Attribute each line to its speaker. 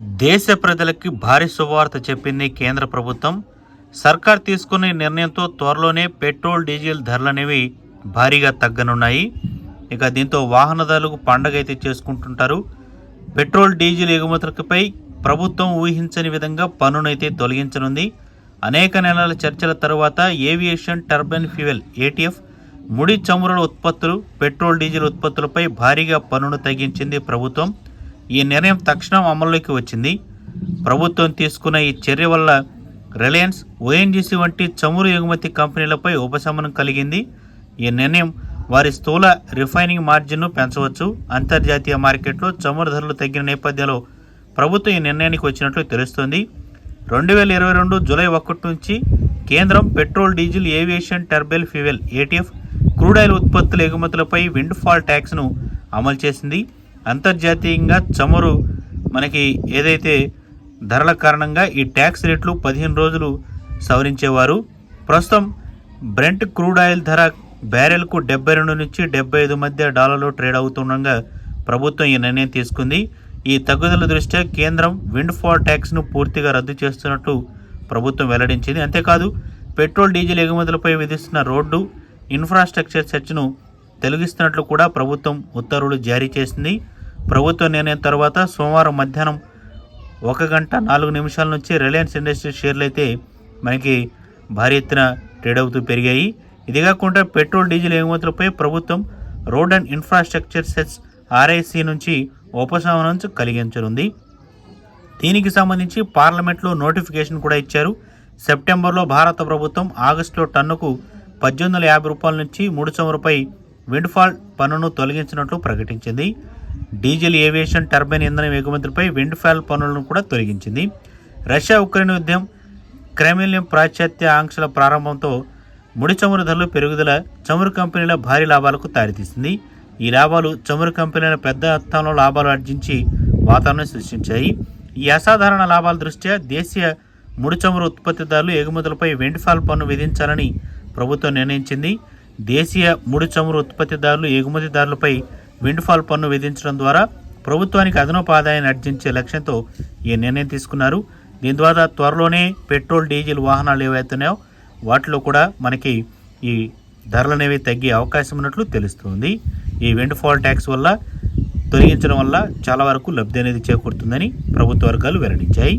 Speaker 1: దేశ ప్రజలకి భారీ శుభవార్త చెప్పింది కేంద్ర ప్రభుత్వం. సర్కార్ తీసుకునే నిర్ణయంతో త్వరలోనే పెట్రోల్ డీజిల్ ధరలు అనేవి భారీగా తగ్గనున్నాయి. ఇక దీంతో వాహనదారులకు పండగ అయితే చేసుకుంటుంటారు. పెట్రోల్ డీజిల్ ఎగుమతులపై ప్రభుత్వం ఊహించని విధంగా పన్నునైతే తొలగించనుంది. అనేక నెలల చర్చల తరువాత ఏవియేషన్ టర్బైన్ ఫ్యూయల్ ఏటీఎఫ్ ముడి చమురుల ఉత్పత్తులు పెట్రోల్ డీజిల్ ఉత్పత్తులపై భారీగా పన్నును తగ్గించింది ప్రభుత్వం. ఈ నిర్ణయం తక్షణం అమల్లోకి వచ్చింది. ప్రభుత్వం తీసుకున్న ఈ చర్య వల్ల రిలయన్స్ ఓఎన్జీసీ వంటి చమురు ఎగుమతి కంపెనీలపై ఉపశమనం కలిగింది. ఈ నిర్ణయం వారి స్థూల రిఫైనింగ్ మార్జిన్ను పెంచవచ్చు. అంతర్జాతీయ మార్కెట్లో చమురు ధరలు తగ్గిన నేపథ్యంలో ప్రభుత్వం ఈ నిర్ణయానికి వచ్చినట్లు తెలుస్తోంది. రెండు వేల ఇరవై రెండు జూలై ఒకటి నుంచి కేంద్రం petrol diesel aviation turbine fuel ATF crude oil ఉత్పత్తుల ఎగుమతులపై విండ్ ఫాల్ ట్యాక్స్ను అమలు చేసింది. అంతర్జాతీయంగా చమురు మనకి ఏదైతే ధరల కారణంగా ఈ ట్యాక్స్ రేట్లు పదిహేను రోజులు సవరించేవారు. ప్రస్తుతం బ్రెంట్ క్రూడ్ ఆయిల్ ధర బ్యారెల్కు డెబ్బై రెండు నుంచి డెబ్బై ఐదు మధ్య డాలర్లు ట్రేడ్ అవుతుండగా ప్రభుత్వం ఈ నిర్ణయం తీసుకుంది. ఈ తగ్గుదల దృష్ట్యా కేంద్రం విండ్ ఫాల్ ట్యాక్స్ను పూర్తిగా రద్దు చేస్తున్నట్టు ప్రభుత్వం వెల్లడించింది. అంతేకాదు పెట్రోల్ డీజిల్ ఎగుమతులపై విధిస్తున్న రోడ్డు ఇన్ఫ్రాస్ట్రక్చర్ సెర్చ్ను తొలగిస్తున్నట్లు కూడా ప్రభుత్వం ఉత్తర్వులు జారీ చేసింది. ప్రభుత్వ నిర్ణయం తర్వాత సోమవారం మధ్యాహ్నం ఒక గంట నాలుగు నిమిషాల నుంచి రిలయన్స్ ఇండస్ట్రీస్ షేర్లు అయితే మనకి భారీ ఎత్తున ట్రేడ్ అవుతూ పెరిగాయి. ఇది కాకుండా పెట్రోల్ డీజిల్ ఎగుమతులపై ప్రభుత్వం రోడ్ అండ్ ఇన్ఫ్రాస్ట్రక్చర్ సెట్స్ ఆర్ఐసి నుంచి ఉపశమనం కలిగించనుంది. దీనికి సంబంధించి పార్లమెంట్లో నోటిఫికేషన్ కూడా ఇచ్చారు. సెప్టెంబర్లో భారత ప్రభుత్వం ఆగస్టులో టన్నుకు పద్దెనిమిది వందల యాభై రూపాయల నుంచి మూడు సంవత్సరపై విండ్ఫాల్ పన్నును తొలగించినట్లు ప్రకటించింది. డీజిల్ ఏవియేషన్ టర్బైన్ ఇంధనం ఎగుమతులపై విండ్ఫాల్ పన్నులను కూడా తొలగించింది. రష్యా ఉక్రెయిన్ యుద్ధం క్రెమిలియం పాశ్చాత్య ఆంక్షల ప్రారంభంతో ముడి చమురు ధరలు పెరుగుదల చమురు కంపెనీల భారీ లాభాలకు దారితీసింది. ఈ లాభాలు చమురు కంపెనీల పెద్ద మొత్తంలో లాభాలు ఆర్జించి వాతావరణం సృష్టించాయి. ఈ అసాధారణ లాభాల దృష్ట్యా దేశీయ ముడి చమురు ఉత్పత్తిదారులు ఎగుమతులపై వెండిఫాల్ పన్ను విధించాలని ప్రభుత్వం నిర్ణయించింది. దేశీయ ముడి చమురు ఉత్పత్తిదారులు ఎగుమతిదారులపై విండ్ఫాల్ పన్ను విధించడం ద్వారా ప్రభుత్వానికి అదనపు ఆదాయాన్ని అర్జించే లక్ష్యంతో ఈ నిర్ణయం తీసుకున్నారు. దీని ద్వారా త్వరలోనే పెట్రోల్ డీజిల్ వాహనాలు ఏవైతున్నాయో వాటిలో కూడా మనకి ఈ ధరలు అనేవి తగ్గే అవకాశం ఉన్నట్లు తెలుస్తుంది. ఈ విండ్ఫాల్ ట్యాక్స్ వల్ల తొలగించడం వల్ల చాలా వరకు లబ్ధి అనేది చేకూరుతుందని ప్రభుత్వ వర్గాలు వెల్లడించాయి.